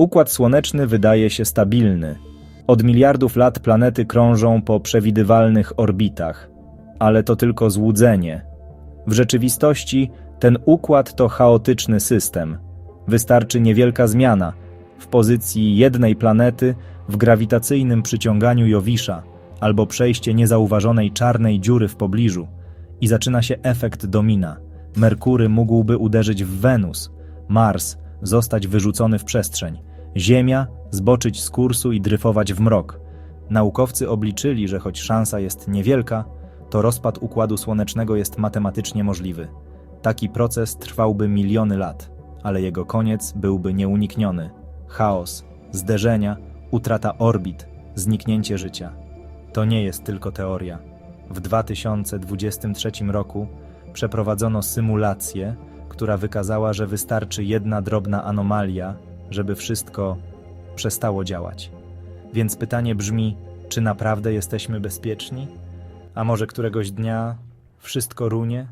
Układ słoneczny wydaje się stabilny. Od miliardów lat planety krążą po przewidywalnych orbitach, ale to tylko złudzenie. W rzeczywistości ten układ to chaotyczny system. Wystarczy niewielka zmiana w pozycji jednej planety w grawitacyjnym przyciąganiu Jowisza albo przejście niezauważonej czarnej dziury w pobliżu i zaczyna się efekt domina. Merkury mógłby uderzyć w Wenus, Mars zostać wyrzucony w przestrzeń, Ziemia zboczyć z kursu i dryfować w mrok. Naukowcy obliczyli, że choć szansa jest niewielka, to rozpad układu słonecznego jest matematycznie możliwy. Taki proces trwałby miliony lat, ale jego koniec byłby nieunikniony. Chaos, zderzenia, utrata orbit, zniknięcie życia. To nie jest tylko teoria. W 2023 roku przeprowadzono symulację, która wykazała, że wystarczy jedna drobna anomalia, żeby wszystko przestało działać. Więc pytanie brzmi, czy naprawdę jesteśmy bezpieczni? A może któregoś dnia wszystko runie